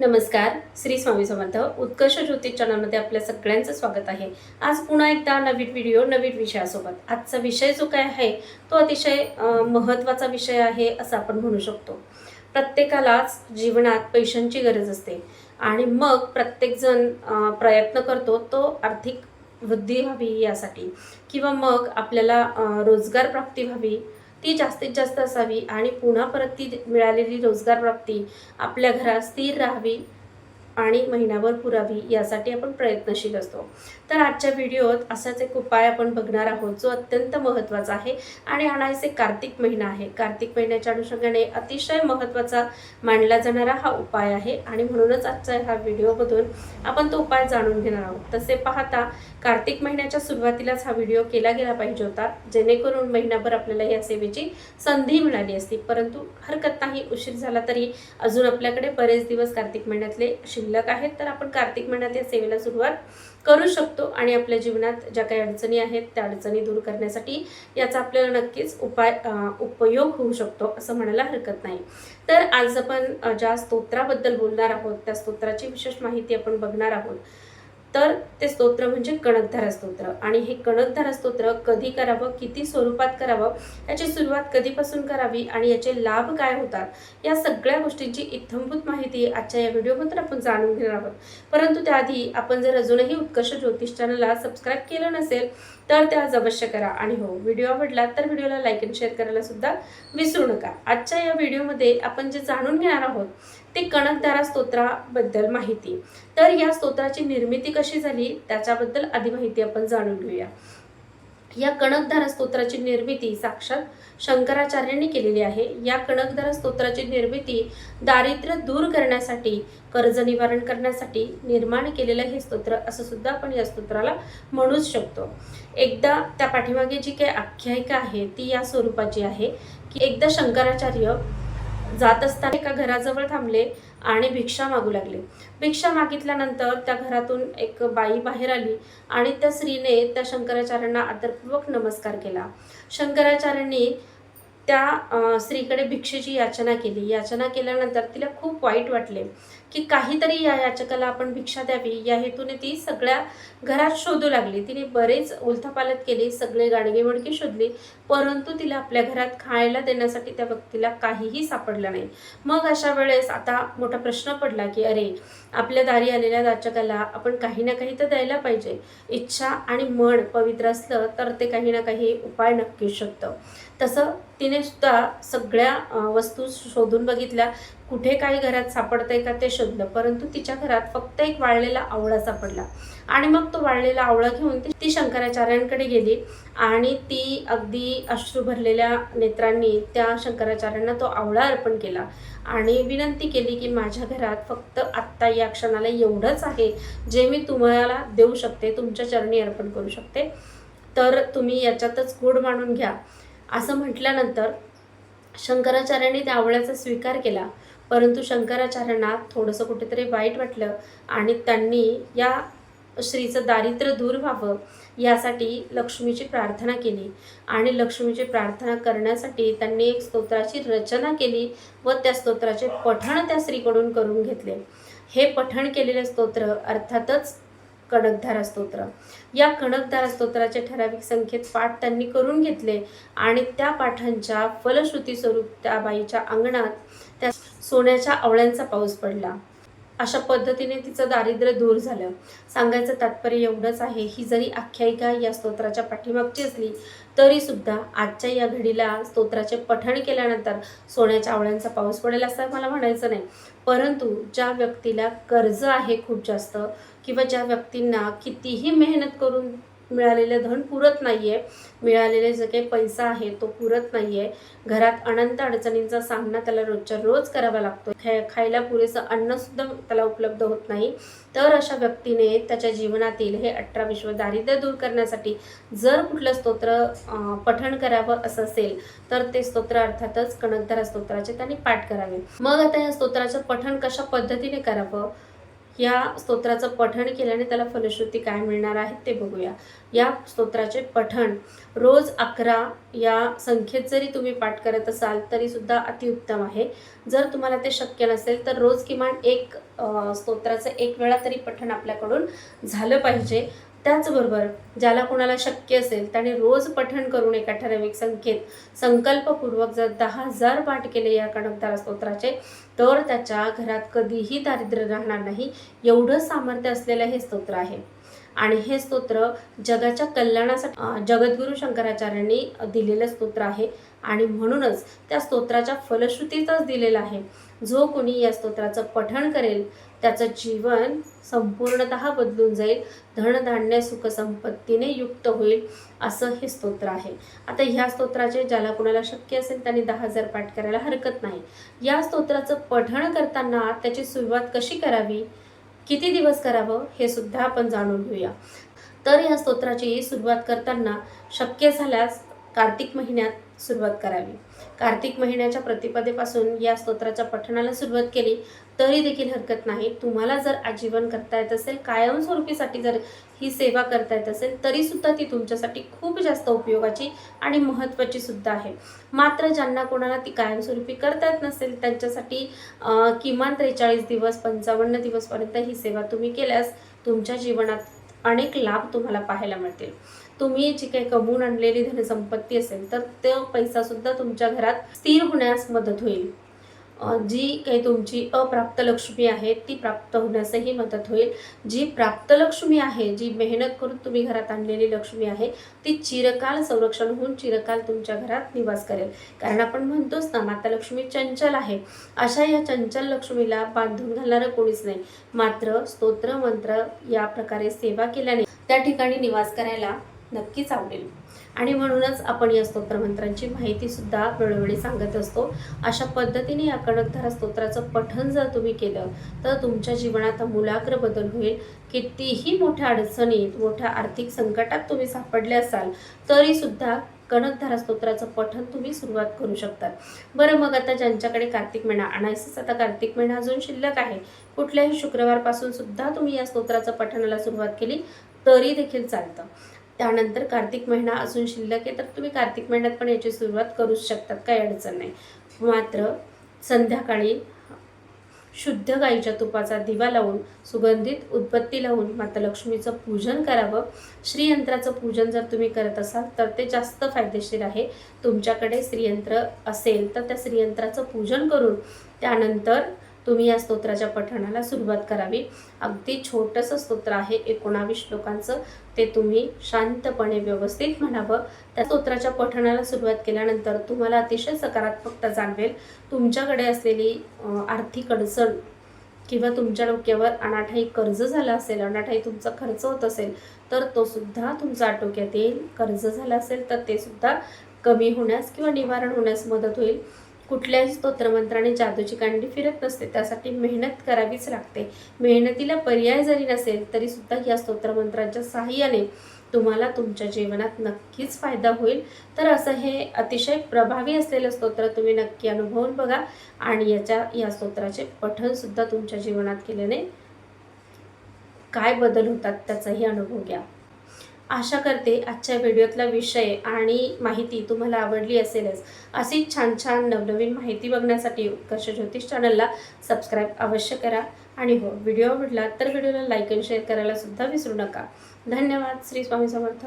नमस्कार श्री स्वामी समर्थ. उत्कर्ष ज्योतिष चॅनलमध्ये आपल्या सगळ्यांचं स्वागत आहे. आज पुन्हा एकदा नवीन व्हिडिओ नवीन विषयासोबत. आजचा विषय जो काय आहे तो अतिशय महत्त्वाचा विषय आहे असं आपण म्हणू शकतो. प्रत्येकालाच जीवनात पैशांची गरज असते. आणि मग प्रत्येकजण प्रयत्न करतो तो आर्थिक वृद्धी व्हावी यासाठी. किंवा मग आपल्याला रोजगार प्राप्ती व्हावी ती जास्तीत जास्त असावी आणि पुन्हा परत ती मिळालेली रोजगार प्राप्ती आपल्या घरात स्थिर राहावी. आणि महिनाभर पुरावी यासाठी आपण प्रयत्नशील असतो. तर आजच्या व्हिडिओत असाच एक उपाय आपण बघणार आहोत जो अत्यंत महत्त्वाचा आहे आणि आणायचे कार्तिक महिना आहे. कार्तिक महिन्याच्या अनुषंगाने अतिशय महत्त्वाचा मानला जाणारा हा उपाय आहे आणि म्हणूनच आजचा ह्या व्हिडिओमधून आपण तो उपाय जाणून घेणार आहोत. तसे पाहता कार्तिक महिन्याच्या सुरुवातीलाच हा व्हिडिओ केला गेला पाहिजे होता जेणेकरून महिनाभर आपल्याला या सेवेची संधी मिळाली असती. परंतु हरकत नाही उशीर झाला तरी अजून आपल्याकडे बरेच दिवस कार्तिक महिन्यातले शिल्लक आहेत तर आपण कार्तिक महिन्यात या सेवेला सुरुवात करू शकतो आणि आपल्या जीवनात ज्या काही अडचणी आहेत त्या अडचणी दूर करण्यासाठी याचा आपल्याला नक्कीच उपाय उपयोग होऊ शकतो असं म्हणायला हरकत नाही. तर आज आपण ज्या स्तोत्राबद्दल बोलणार आहोत त्या स्तोत्राची विशेष माहिती आपण बघणार आहोत. तर ते स्तोत्र म्हणजे कणकधारा स्तोत्र. आणि हे कणकधारा स्तोत्र कधी करावं किती स्वरूपात करावं याची सुरुवात कधीपासून करावी आणि याचे लाभ काय होतात या सगळ्या गोष्टींची इत्थंभूत माहिती आजच्या या व्हिडिओमधून आपण जाणून घेणार आहोत. परंतु त्याआधी आपण जर अजूनही उत्कर्ष ज्योतिष चॅनलला सबस्क्राईब केलं नसेल तर ते आज अवश्य करा. आणि हो व्हिडिओ आवडला तर व्हिडिओला लाईक अँड शेअर करायला सुद्धा विसरू नका. आजच्या या व्हिडिओमध्ये आपण जे जाणून घेणार आहोत ते कणकधारा स्तोत्राबद्दल माहिती. तर या स्तोत्राची निर्मिती कशी झाली त्याच्याबद्दल आधी माहिती आपण जाणून घेऊया. या कणकधारा स्तोत्राची निर्मिती साक्षात शंकराचार्यांनी केलेली आहे. या कणकधारा स्तोत्राची निर्मिती दारिद्र्य दूर करण्यासाठी कर्ज निवारण करण्यासाठी निर्माण केलेलं हे स्तोत्र असं सुद्धा आपण या स्तोत्राला म्हणूच शकतो. एकदा त्या पाठीमागे जी काही आख्यायिका आहे ती या स्वरूपाची आहे. की एकदा शंकराचार्य जात असताना एका घराजवळ थांबले आणि भिक्षा मागू लागले. भिक्षा मागितल्यानंतर त्या घरातून एक बाई बाहेर आली आणि त्या स्त्रीने त्या शंकराचार्यांना आदरपूर्वक नमस्कार केला. शंकराचार्यांनी त्या स्त्रीकडे भिक्षेची याचना केली. याचना केल्यानंतर तिला खूप वाईट वाटले की काहीतरी या याचकाला आपण भिक्षा द्यावी. या हेतूने ती सगळ्या घरात शोधू लागली. तिने बरेच उलथापालत केली सगळे गाडगेमडकी शोधली. परंतु तिला आपल्या घरात खायला देण्यासाठी त्या व्यक्तीला काहीही सापडलं नाही. मग अशा वेळेस आता मोठा प्रश्न पडला की अरे आपल्या दारी आलेल्या दाचकाला आपण काही ना काही तर द्यायला पाहिजे. इच्छा आणि मन पवित्र असलं तर ते काही ना काही उपाय नक्कीच शकतं तसं तिने सुद्धा सगळ्या वस्तू शोधून बघितल्या. कुठे काही घरात सापडतंय का ते शोधलं. परंतु तिच्या घरात फक्त एक वाळलेला आवळा सापडला. आणि मग तो वाळलेला आवळा घेऊन ती- शंकराचार्यांकडे गेली. आणि ती अगदी अश्रू भरलेल्या नेत्रांनी त्या शंकराचार्यांना तो आवळा अर्पण केला. आणि विनंती केली की माझ्या घरात फक्त आत्ता या क्षणाला एवढंच आहे जे मी तुम्हाला देऊ शकते तुमच्या चरणी अर्पण करू शकते. तर तुम्ही याच्यातच गोड मानून घ्या. असं म्हटल्यानंतर शंकराचार्यांनी त्या आवळ्याचा स्वीकार केला. परंतु शंकराचार्यांना थोडंसं कुठेतरी वाईट वाटलं आणि त्यांनी या श्रीचं दारिद्र्य दूर व्हावं यासाठी लक्ष्मीची प्रार्थना केली. आणि लक्ष्मीची प्रार्थना करण्यासाठी त्यांनी एक स्तोत्राची रचना केली व त्या स्तोत्राचे पठण त्या स्त्रीकडून करून घेतले. हे पठण केलेले स्तोत्र अर्थातच कणकधारा स्तोत्र. या कणकधारा स्तोत्राचे ठराविक संख्येत पाठ त्यांनी करून घेतले आणि त्या पाठांच्या फलश्रुती स्वरूप त्या बाईच्या अंगणात त्या सोन्याच्या आवळ्यांचा पाऊस पडला. अशा पद्धतीने तिचं दारिद्र्य दूर झालं. सांगायचं तात्पर्य एवढंच आहे ही जरी आख्यायिका या स्तोत्राच्या पाठीमागची असली तरी सुद्धा आजच्या या घडीला स्तोत्राचे पठण केल्यानंतर सोन्याच्या आवळ्यांचा पाऊस पडेल असं मला म्हणायचं नाही. परंतु ज्या व्यक्तीला कर्ज आहे खूप जास्त किंवा ज्या व्यक्तींना कितीही मेहनत करून मिळालेलं धन पुरत नाही आहे मिळालेले जे काही पैसा आहे तो पुरत नाही आहे घरात अनंत अडचणींचा सामना त्याला रोजच्या रोज करावा लागतो खाय खायला पुरेसं अन्नसुद्धा त्याला उपलब्ध होत नाही. तर अशा व्यक्तीने त्याच्या जीवनातील हे अठरा विश्व दारिद्र्य दूर करण्यासाठी जर कुठलं स्तोत्र पठण करावं असं असेल तर ते स्तोत्र अर्थातच कणकधारा स्तोत्राचे त्यांनी पाठ करावे. मग आता या स्तोत्राचं पठण कशा पद्धतीने करावं? या स्तोत्राचं पठण केल्याने त्याला फलश्रुती काय मिळणार आहे ते बघूया. या स्तोत्राचे पठण रोज अकरा या संख्येत जरी तुम्ही पाठ करत असाल तरी सुद्धा अतिउत्तम आहे. जर तुम्हाला ते शक्य नसेल तर रोज किमान एक स्तोत्राचं एक वेळा तरी पठण आपल्याकडून झालं पाहिजे. त्याचबरोबर ज्याला कोणाला शक्य असेल त्याने रोज पठण करून एका ठराविक संख्येत संकल्पपूर्वक जर दहा हजार पाठ केले या कणकदार स्तोत्राचे तर त्याच्या घरात कधीही दारिद्र्य राहणार नाही एवढं सामर्थ्य असलेलं हे स्तोत्र आहे. आणि हे स्तोत्र जगाच्या कल्याणासाठी जगद्गुरु जगद्गुरू शंकराचार्यांनी दिलेलं स्तोत्र आहे. आणि म्हणूनच त्या स्तोत्राच्या फलश्रुतीतच दिलेलं आहे. जो कोणी या स्तोत्राचं पठण करेल त्याचं जीवन संपूर्णत बदलून जाईल. धनधान्य सुखसंपत्तीने युक्त होईल असं हे स्तोत्र आहे. आता ह्या स्तोत्राचे ज्याला कोणाला शक्य असेल त्यांनी दहा हजार पाठ करायला हरकत नाही. या स्तोत्राचं पठण करताना त्याची सुरुवात कशी करावी? किती दिवस करावं? हे सुद्धा आपण जाणून घेऊया. तर या स्तोत्राची सुरुवात करताना शक्य झाल्यास कार्तिक महिन्यात सुरुवात करावी. कार्तिक महिन्याच्या प्रतिपदेपासून या स्तोत्राच्या पठणाला सुरुवात केली तरी देखील हरकत नाही. तुम्हाला जर आजीवन करता येत असेल कायमस्वरूपीसाठी जर ही सेवा करता येत असेल तरी सुद्धा ती तुमच्यासाठी खूप जास्त उपयोगाची आणि महत्त्वाची सुद्धा आहे. मात्र ज्यांना कोणाला ती कायमस्वरूपी करता येत नसेल त्यांच्यासाठी किमान त्रेचाळीस दिवस पंचावन्न दिवसपर्यंत ही सेवा तुम्ही केल्यास तुमच्या जीवनात अनेक लाभ तुम्हाला पाहायला मिळतील. तुम्ही जी काही कमवून आणलेली धनसंपत्ती असेल तर तो पैसा सुद्धा तुमच्या घरात स्थिर होण्यास मदत होईल. जी काही तुमची अप्राप्त लक्ष्मी आहे ती प्राप्त होण्यासही मदत होईल. जी प्राप्त लक्ष्मी आहे जी मेहनत करून तुम्ही घरात आणलेली लक्ष्मी आहे ती चिरकाल संरक्षण होऊन चिरकाल तुमच्या घरात निवास करेल. कारण आपण म्हणतोच ना माता लक्ष्मी चंचल आहे. अशा या चंचल लक्ष्मीला बांधून घालणारं कोणीच नाही. मात्र स्तोत्र मंत्र या प्रकारे सेवा केल्याने त्या ठिकाणी निवास करायला नक्कीच आवडेल. आणि म्हणूनच आपण या स्तोत्रमंत्रांची माहितीसुद्धा वेळोवेळी सांगत असतो. अशा पद्धतीने या कडकधारा स्तोत्राचं पठन जर तुम्ही केलं तर तुमच्या जीवनात मुलाग्र बदल होईल. कितीही मोठ्या अडचणीत मोठ्या आर्थिक संकटात तुम्ही सापडले असाल तरीसुद्धा कणकधारा स्तोत्राचं पठण तुम्ही सुरुवात करू शकतात. बरं मग आता ज्यांच्याकडे कार्तिक महिना आणायचंच आता कार्तिक महिना अजून शिल्लक आहे. कुठल्याही शुक्रवारपासून सुद्धा तुम्ही या स्तोत्राचं पठणाला सुरुवात केली तरी देखील चालतं. त्यानंतर कार्तिक महिना अजून शिल्लक आहे तर तुम्ही कार्तिक महिन्यात पण याची सुरुवात करूच शकतात काही अडचण नाही. मात्र संध्याकाळी शुद्ध गाईच्या तुपाचा दिवा लावून सुगंधित उदबत्ती लावून माता लक्ष्मीचं पूजन करावं. श्रीयंत्राचं पूजन जर तुम्ही करत असाल तर ते जास्त फायदेशीर आहे. तुमच्याकडे श्रीयंत्र असेल तर त्या श्रीयंत्राचं पूजन करून त्यानंतर तुम्ही या स्तोत्राच्या पठणाला सुरुवात करावी. अगदी छोटंसं स्तोत्र आहे एकोणावीस श्लोकांचं ते तुम्ही शांतपणे व्यवस्थित म्हणावं. त्या स्तोत्राच्या पठणाला सुरुवात केल्यानंतर तुम्हाला अतिशय सकारात्मकता जाणवेल. तुमच्याकडे असलेली आर्थिक अडचण किंवा तुमच्या डोक्यावर अनाठाई कर्ज झालं असेल अनाठाई तुमचा खर्च होत असेल तर तो सुद्धा तुमचा आटोक्यात येईल. कर्ज झालं असेल तर ते सुद्धा कमी होण्यास किंवा निवारण होण्यास मदत होईल. कुठल्याही स्तोत्रमंत्राने जादूची कांडी फिरत नसते त्यासाठी मेहनत करावीच लागते. मेहनतीला पर्याय जरी नसेल तरी सुद्धा या स्तोत्रमंत्रांच्या सहाय्याने तुम्हाला तुमच्या जीवनात नक्कीच फायदा होईल. तर असं हे अतिशय प्रभावी असलेलं स्तोत्र तुम्ही नक्की अनुभवून बघा आणि याच्या या स्तोत्राचे पठणसुद्धा तुमच्या जीवनात केल्याने काय बदल होतात त्याचाही अनुभव घ्या. आशा करते आजच्या व्हिडिओतला विषय आणि माहिती तुम्हाला आवडली असेलच. अशी छान छान नवनवीन माहिती बघण्यासाठी उत्कर्ष ज्योतिष चॅनलला सबस्क्राईब अवश्य करा. आणि हो व्हिडिओ आवडला तर व्हिडिओला लाईक आणि शेअर करायला सुद्धा विसरू नका. धन्यवाद. श्री स्वामी समर्थ.